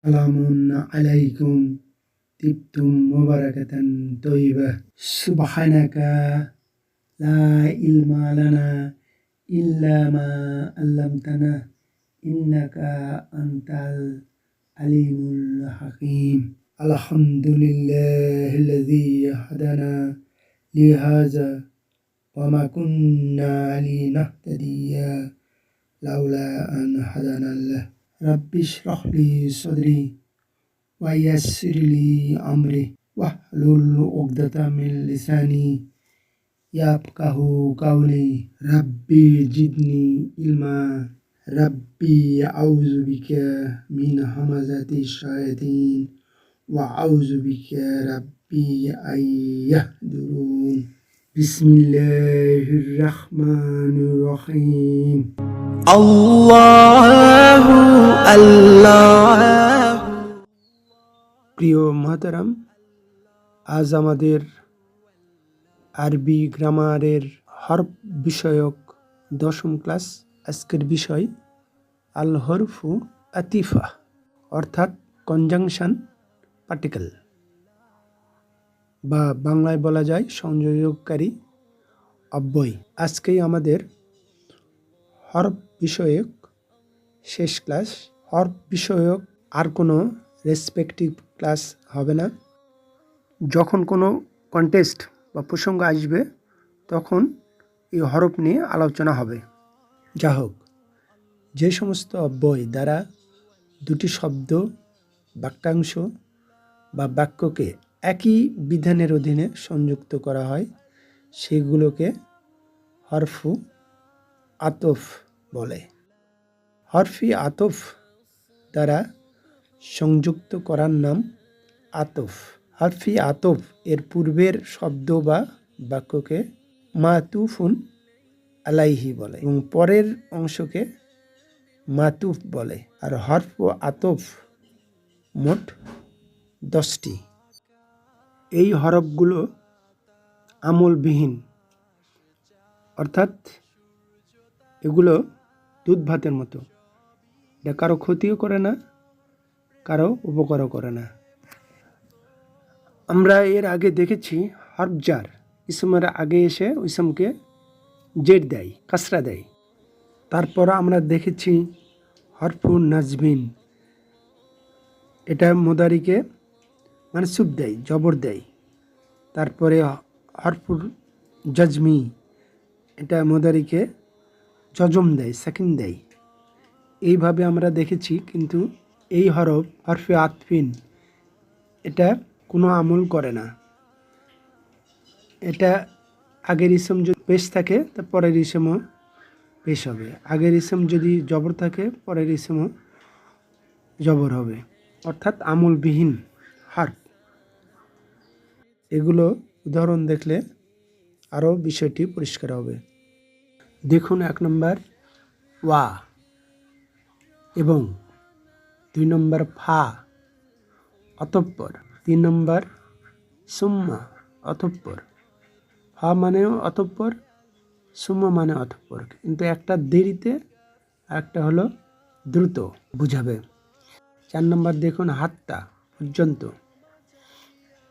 سلام عليكم. تبتم مباركة طيبة. سبحانك لا علم لنا إلا ما علمتنا. إنك أنت العليم الحكيم. الحمد لله الذي هدانا لهذا وما كنا لنهتدي لولا أن هدانا الله رب اشرح لي صدري ويسر لي أمري واحلل عقدة من لساني يفقه قولي. ربي زدني علما. ربي أعوذ بك من همزة الشياطين وأعوذ بك ربي أن يهدرون বিসমিল্লাহির রহিম প্রিয় মাতারাম আজ আমাদের আরবি গ্রামারের হরফ বিষয়ক দশম ক্লাস আজকের বিষয় আল হরফু আতিফা অর্থাৎ কনজাংশন পার্টিকেল বা বাংলায় বলা যায় সংযোজককারী অব্যয়। আজকেই আমাদের হরফ বিষয়ক শেষ ক্লাস। হরফ বিষয়ক আর কোনো রেসপেক্টিভ ক্লাস হবে না। যখন কোনো কন্টেস্ট বা প্রসঙ্গ আসবে, তখন এই হরফ নিয়ে আলোচনা হবে। যা হোক, যে সমস্ত অব্যয় দ্বারা দুটি শব্দ, বাক্যাংশ বা বাক্যকে একই বিধানের অধীনে সংযুক্ত করা হয়, সেগুলোকে হরফু আতফ বলে। হরফি আতফ দ্বারা সংযুক্ত করার নাম আতফ। হরফি আতফ এর পূর্বের শব্দ বা বাক্যকে মাতুফুন আলাইহি বলে এবং পরের অংশকে মাতুফ বলে। আর হরফ ও আতফ মোট দশটি। এই হরফগুলো আমলবিহীন। অর্থাৎ এগুলো দুধ ভাতের মতো। এটা কারও ক্ষতিও করে না, কারও উপকারও করে না। আমরা এর আগে দেখেছি হরফজার। ইসমের আগে এসে ইসমকে জেড দেয়, কাসরা দেয়। তারপর আমরা দেখেছি হরফু নাজমিন। এটা মোদারিকে মানে সুপ দেয়, জবর দেয়। তারপরে হরফুর জজমি, এটা মোদারিকে জজম দেয় সেকেন্ড দেয়। এইভাবে আমরা দেখেছি, কিন্তু এই হরফ, হরফে আতফিন, এটা কোনো আমল করে না। এটা আগের ইসম যদি পেশ থাকে, তা পরের ইসমও পেশ হবে। আগের ইসম যদি জবর থাকে, পরের ইসমও জবর হবে। অর্থাৎ আমলবিহীন। হার্ফ এগুলো উদাহরণ দেখলে আরও বিষয়টি পরিষ্কার হবে। দেখুন এক নম্বর ওয়া এবং দুই নম্বর ফা অতঃপর, তিন নম্বর সুম্মা অতঃপর। ফা মানেও অতঃপর, সুম্মা মানে অতঃপর। কিন্তু একটা দেরিতে একটা হলো দ্রুত, বুঝাবে। চার নম্বর দেখুন হাত্তা। পর্যন্ত।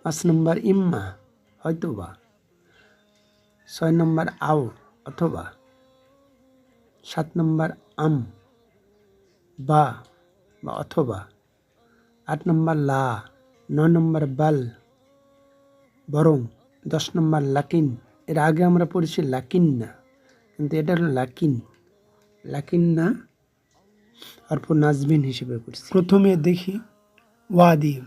পাঁচ নম্বর ইম্মা, হয়তোবা। ছয় নম্বর আও, অথবা। সাত নম্বর আম, বা বা, অথবা। আট নম্বর লা, নয় নম্বর বাল, বরং দশ নম্বর লাকিন। এর আগে আমরা পড়েছি লাকিন না কিন্তু এটা হলো লাকিন। লাকিন না অর্প নাজবিন হিসেবে পড়ছি। প্রথমে দেখি ওয়া দিয়ে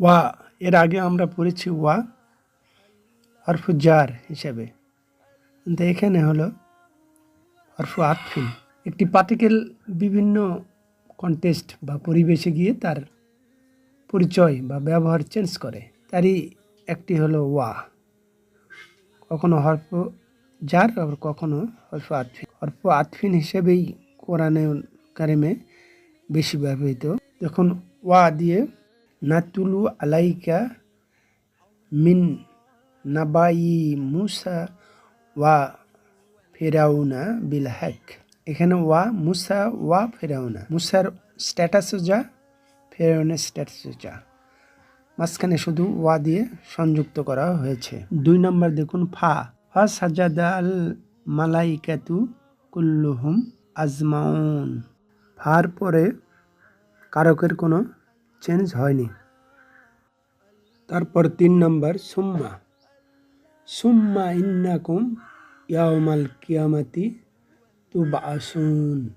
ওয়া, এর আগে আমরা পড়েছি ওয়া, হরফু জার হিসাবে। কিন্তু এখানে হলো হরফু আতফিন একটি পার্টিকেল বিভিন্ন কন্টেস্ট বা পরিবেশে গিয়ে তার পরিচয় বা ব্যবহার চেঞ্জ করে। তারই একটি হলো ওয়া। কখনো হরফ জার, আবার কখনো হরফ আতফিন হরফ আতফিন হিসেবেই কোরআনে কারিমে বেশি ব্যবহৃত। যখন ওয়া দিয়ে, নাতুলু আলাইকা মিন নাবাই মুসা ওয়া ফেরাউনা বিল হ্যাক এখানে ওয়া, মুসা ওয়া ফেরাউনা। মুসার স্ট্যাটাসোজা ফেরনের স্ট্যাটাসোজা মাঝখানে শুধু ওয়া দিয়ে সংযুক্ত করা হয়েছে। দুই নম্বর দেখুন, ফা। ফা সাজাদা আল মালাইকাতু কুল্লুহুম আজমাউন। ফার পরে কারকের কোনো চেঞ্জ হয়নি। তারপর তিন নম্বর সুম্মা। সুম্মা ইন্নাকুম ইয়াউমাল কিয়ামাতি তুবাসুন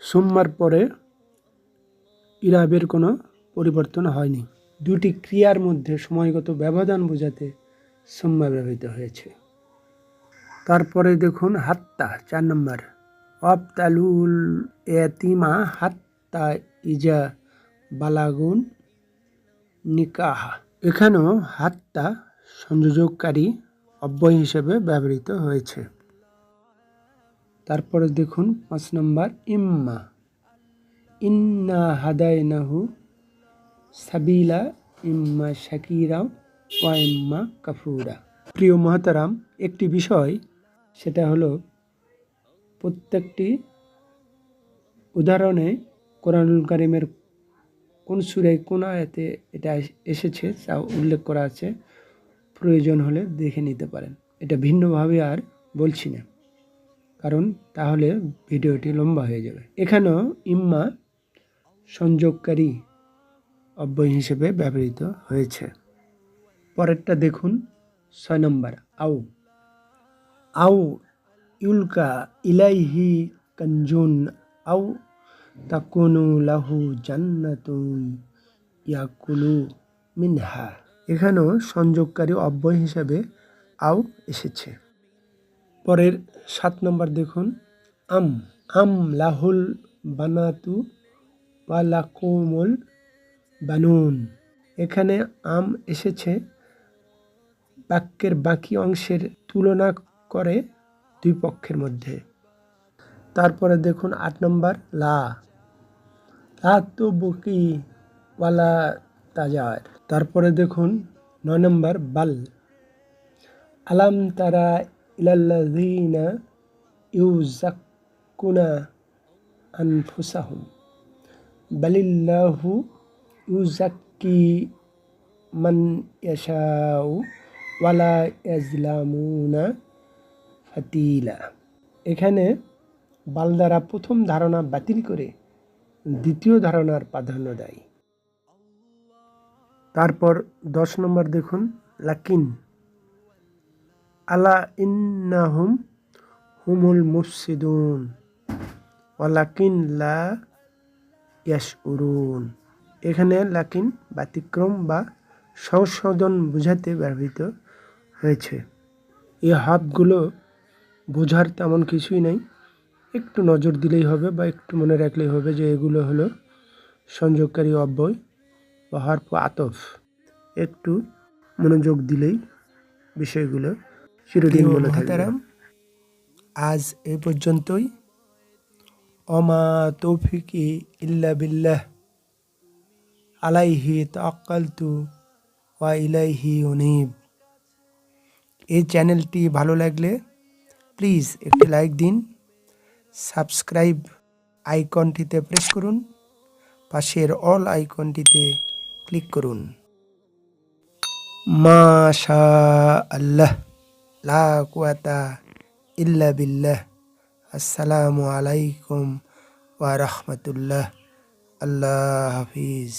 সুম্মার পরে ইরাবের কোনো পরিবর্তন হয়নি। দুটি ক্রিয়ার মধ্যে সময়গত ব্যবধান বোঝাতে সুম্মা ব্যবহৃত হয়েছে। তারপরে দেখুন হাত্তা, চার নম্বর। অবতালুল এতিমা হাত্তা ইজা বালাগুন নিকাহা। এখানেও হাত্তা সংযোজককারী অব্যয় হিসেবে ব্যবহৃত হয়েছে। তারপরে দেখুন পাঁচ নম্বর, ইম্মা। ইন্না হাদায়নাহু সাবিলা, ইম্মা শাকিরা ওয়া ইম্মা কাফুরা। প্রিয় মহতারাম, একটি বিষয়, সেটা হলো উদাহরণে কোরআনুল কারিমের কোন সুরে, কোন আয়াতে এটা এসেছে তা উল্লেখ করা আছে। প্রয়োজন হলে দেখে নিতে পারেন। এটা ভিন্নভাবে আর বলছি না। কারণ তাহলে ভিডিওটি লম্বা হয়ে যাবে। এখানেও ইম্মা সংযোগকারী অব্যয় হিসেবে ব্যবহৃত হয়েছে। পরেরটা দেখুন, ছয় নম্বর, আউ। আউ ইউলকা ইলাইহি কঞ্জুন আউ তাকুনু লাহু জান্নাতুন ইয়াকুলু মিনহা এখানেও সংযোগকারী অব্যয় হিসাবে আও এসেছে। পরের সাত নম্বর দেখুন, আম আম লাহুল বানাতু বা লাকুমুল বানুন। এখানে আম এসেছে, বাক্যের বাকি অংশের তুলনা করে দুই পক্ষের মধ্যে। তারপরে দেখুন আট নম্বর, লা। লা তো বুকি ওয়ালা তাজার। তারপরে দেখুন নয় নম্বর, বাল। আলাম তারা ইলাল্লাযীনা ইউজাক্কুনা আনফুসাহুম। বালিল্লাহু ইউজাক্কি মান ইয়াশাউ ওয়ালা ইয়াজলামুনা ফাতিলা এখানে বাল দ্বারা প্রথম ধারণা বাতিল করে দ্বিতীয় ধারণার প্রাধান্য দেয়। তারপর দশ নম্বর দেখুন, লাকিন। আলা ইন্নাহুম হুমুল মুফসিদুন ওয়ালাকিন লা ইয়াস উরুন এখানে লাকিন ব্যতিক্রম বা সংশোধন বোঝাতে ব্যবহৃত হয়েছে। এই হাতগুলো বোঝার তেমন কিছুই নেই। একটু নজর দিলেই হবে বা একটু মনে রাখলেই হবে যে এগুলো হলো সংযোগকারী অব্যয় বা হরফ আতফ। একটু মনোযোগ দিলেই বিষয়গুলো চিরদিন মনে থাকবে। আজ এই পর্যন্তই। অমা তৌফিকি ইল্লা বিল্লাহ। আলাইহি তাক্কালতু ওয়া ইলাইহি উনিব। এই চ্যানেলটি ভালো লাগলে প্লিজ একটি লাইক দিন, সাবস্ক্রাইব আইকনটিতে প্রেস করুন, পাশের অল আইকনটিতে ক্লিক করুন। মাশা আল্লাহ লা কুয়াতা ইল্লা বিল্লাহ। আসসালামু আলাইকুম ওয়া রাহমাতুল্লাহ। আল্লাহ হাফিজ।